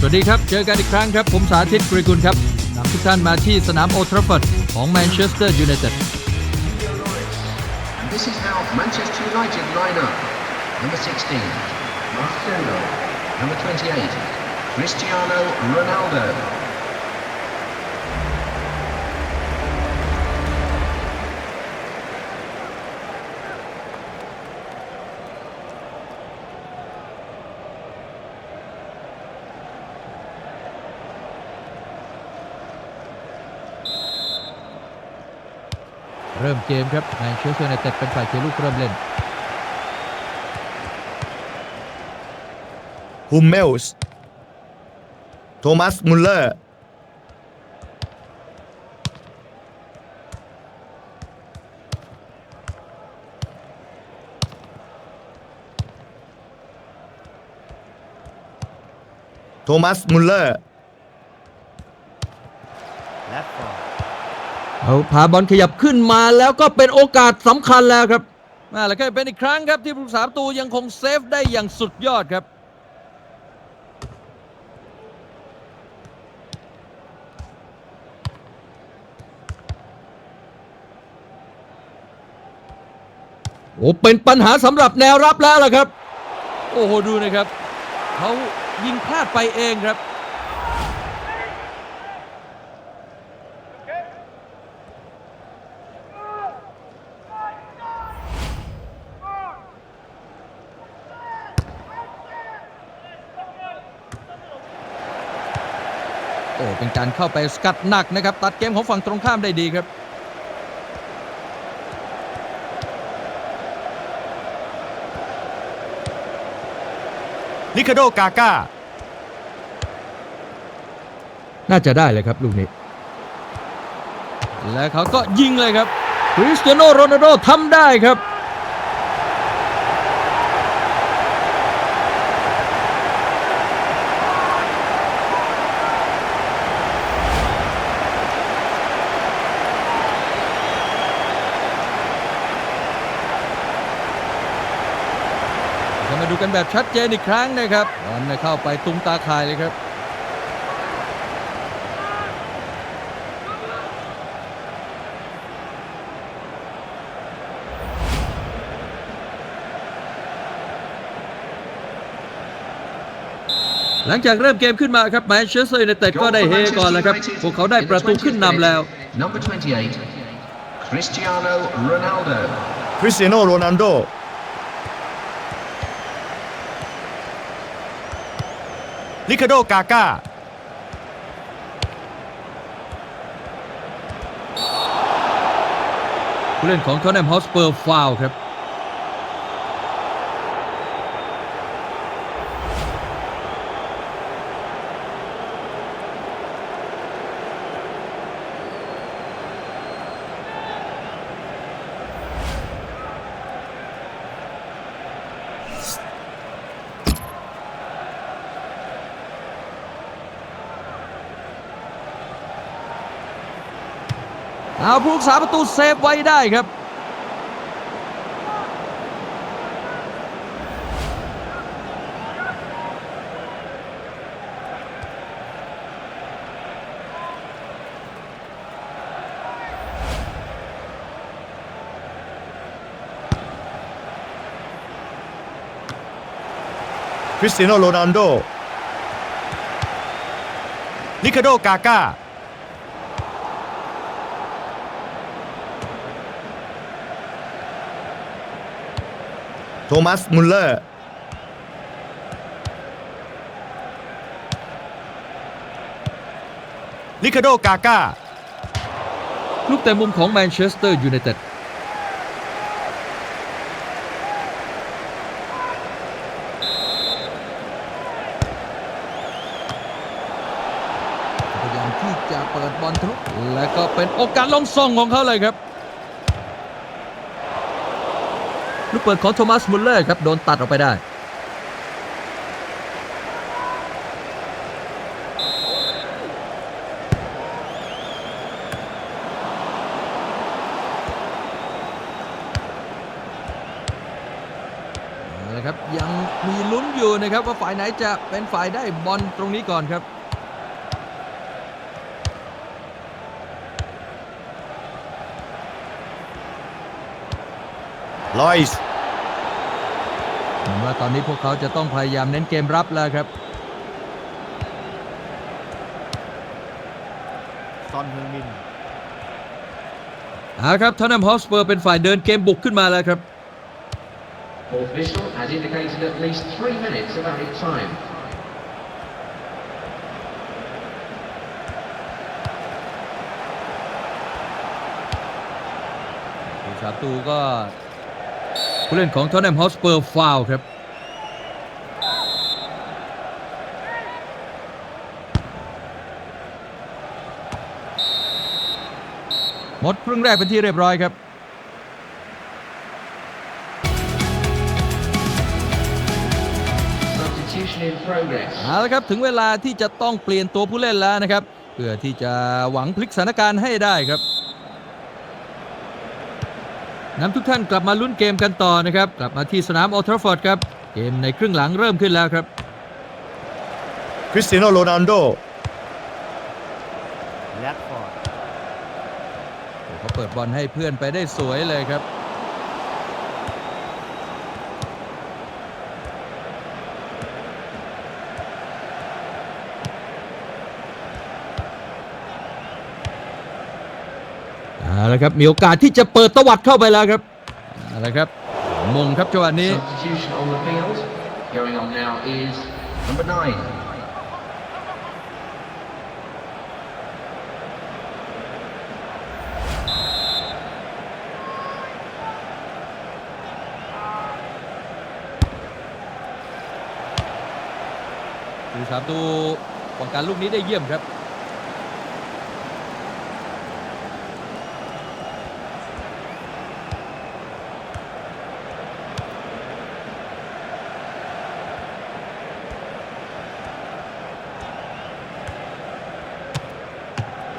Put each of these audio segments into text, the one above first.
สวัสดีครับ เจอกันอีกครั้งครับ ผมสาธิตกรีกุลครับนำทุกท่านมาที่สนามโอทราฟอร์ดของแมนเชสเตอร์ยูไนเต็ด this is how Manchester United line up. Number 16, Marcelo. Number 28, Cristiano Ronaldo. เริ่มเกมครับแมนเชสเตอร์ยูไนเต็ดเป็นฝ่ายเขียนลูกเริ่มเล่นฮุมเมลส์โทมัสมุลเลอร์โทมัสมุลเลอร์ เอาพาบอลขยับขึ้นมาแล้วก็เป็นโอกาสสำคัญแล้วครับมาแล้วก็เป็นอีกครั้งครับที่ผู้รักษาประตูยังคงเซฟได้อย่างสุดยอดครับ โอ้เป็นปัญหาสำหรับแนวรับแล้วล่ะครับ โอ้โหดูนะครับเขายิงพลาดไปเองครับ โอ้เป็นการเข้าไปสกัดหนักนะครับ ตัดเกมของฝั่งตรงข้ามได้ดีครับลิคาโดกาก้า น่าจะได้เลยครับลูกนี้ และเขาก็ยิงเลยครับคริสเตียโนโรนัลโดทำได้ครับ กันแบบชัดเจนอีกครั้งนะครับบอลเนี่ยเข้าไปตุ้มตาข่ายเลยครับหลังจากเริ่มเกมขึ้นมาครับแมนเชสเตอร์ยูไนเต็ดก็ Goal ได้ for เฮ Manchester ก่อนแล้วครับ United พวกเขาได้ in the ประตูขึ้น 20th นำแล้ว minute. Number 28, Cristiano Ronaldo. คริสเตียโนโรนัลโด ลิคาโดกาก้าผู้เล่นของทอนแนมฮอสเปอร์ฟาวครับ เอาผู้รักษาประตูเซฟไว้ได้ครับคริสเตียโนโรนัลโดลิคาโดกาก้า โทมัสมุลเลอร์ลิคาโดกาก้าลูกแต่มุมของแมนเชสเตอร์ยูไนเต็ดพยายามที่จะเปิดบอลทะลุและก็เป็นโอกาสลงส่งของเขาเลยครับ ลูกเปิดของโทมัสมุลเลอร์ครับโดนตัดออกไปได้เอาละครับยังมีลุ้นอยู่อยู่นะครับว่าฝ่ายไหนจะเป็นฝ่ายได้บอลตรงนี้ก่อนครับลอยส์ เหมือนว่าตอนนี้พวกเขาจะต้องพยายามเน้นเกมรับแล้วครับซอนเฮงมินเอาครับทอนแนมฮอสเปอร์เป็นฝ่ายเดินเกมบุกขึ้นมาแล้วครับ Official has indicated at least three minutes of added time. ผู้สาประตูก็ ผู้เล่นของทอนแนมฮอสเปอร์ฟาวครับ หมดครึ่งแรกเป็นที่เรียบร้อยครับ Substitution in progress. เอาละครับถึงเวลาที่จะต้องเปลี่ยนตัวผู้เล่นแล้วนะครับ เพื่อที่จะหวังพลิกสถานการณ์ให้ได้ครับ นำทุกท่านกลับมาลุ้นเกมกันต่อนะครับ กลับมาที่สนามออลทราฟอร์ดครับ เกมในครึ่งหลังเริ่มขึ้นแล้วครับ คริสเตียโนโรนัลโดแรดฟอร์ดโอ้เขาเปิดบอลให้เพื่อนไปได้สวยเลยครับ เอาละครับมีโอกาสที่จะเปิดตวัดเข้าไปแล้วครับเอาละครับมงครับจังหวะนี้ Substitution on the field. Going on now is number nine. ผู้สามตูป้องกันลูกนี้ได้เยี่ยมครับ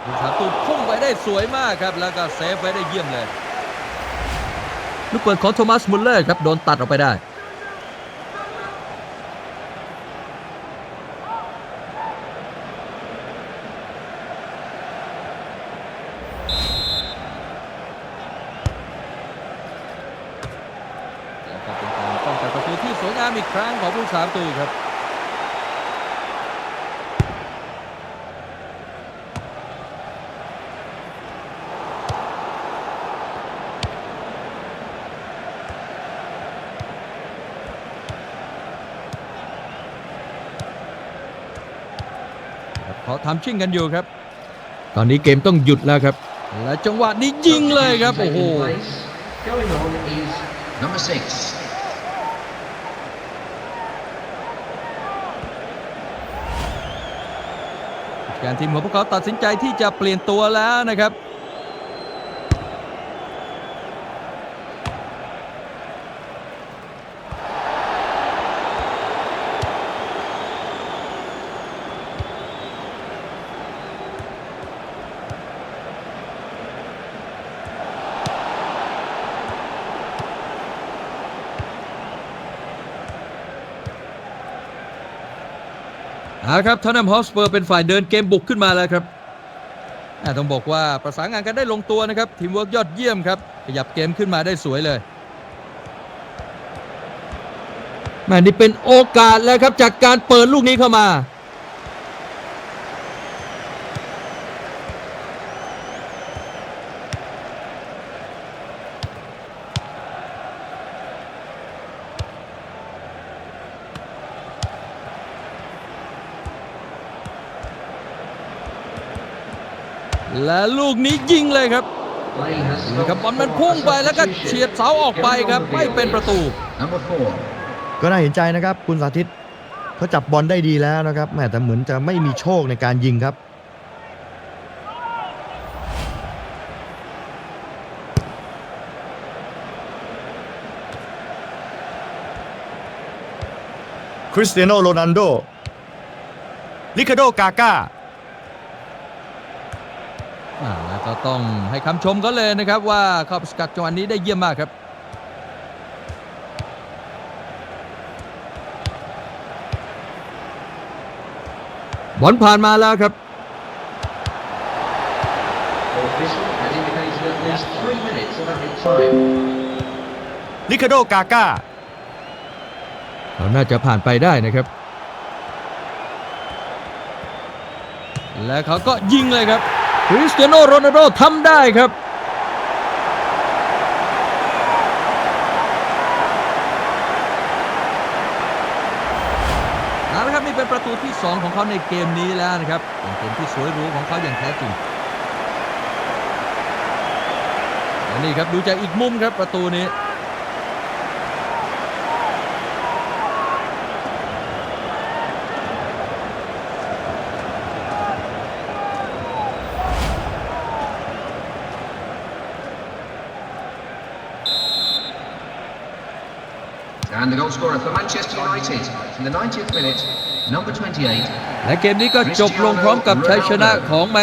ผู้สามตูพุ่ง ได้สวยมากครับ แล้วก็เซฟไว้ได้เยี่ยมเลย ลูกเปิดของโทมัสมุลเลอร์ครับ โดนตัดออกไปได้ แล้วก็เป็นการป้องกันประตูที่สวยงามอีกครั้งของผู้สาประตูครับ ทำชิ่งกันอยู่ครับ ตอนนี้เกมต้องหยุดแล้วครับ และจังหวะนี้ยิงเลยครับโอ้ Substitution โห taking place. Going on is number six. การทีมของพวกเขาตัดสินใจที่จะเปลี่ยนตัวแล้วนะครับ เอาละครับทอนนัมฮอสเปอร์เป็นฝ่ายเดินเกมบุกขึ้นมาแล้วครับต้องบอกว่าประสานงานกันได้ลงตัวนะครับทีมเวิร์กยอดเยี่ยมครับขยับเกมขึ้นมาได้สวยเลยแม่นี่เป็นโอกาสแล้วครับจากการเปิดลูกนี้เข้ามา และลูกนี้ยิงเลยครับ Play has นี่ครับ stopped บอลมัน for พุ่ง a ไปแล้วก็ substitution. เฉียดเสาออกไปครับ ไม่เป็นประตู Number four. ก็น่าเห็นใจนะครับ คุณสาธิตเขาจับบอลได้ดีแล้วนะครับแหมแต่เหมือนจะไม่มีโชคในการยิงครับ คริสเตียโนโรนัลโดลิคาโดกาก้า อ่าแล้วก็ต้องให้คำชมเขาเลยนะครับว่าเข้าไปสกัดจังหวะนี้ได้เยี่ยมมากครับ บอลผ่านมาแล้วครับ Official has indicated at least three minutes of added time. ลิคาโดกาก้าเขาน่าจะผ่านไปได้นะครับ และเขาก็ยิงเลยครับ คริสเตียโนโรนัลโดทำได้ครับ เอาละครับนี่เป็นประตูที่ 2 ของเขาในเกมนี้แล้วนะครับเป็นเกมที่สวยหรูของเขาอย่างแท้จริงและนี่ครับดูจากอีกมุมครับประตูนี้ And the goal scorer for Manchester United in the 90th minute, number 28, และเกมนี้ก็จบลงพร้อมกับชัยชนะของแม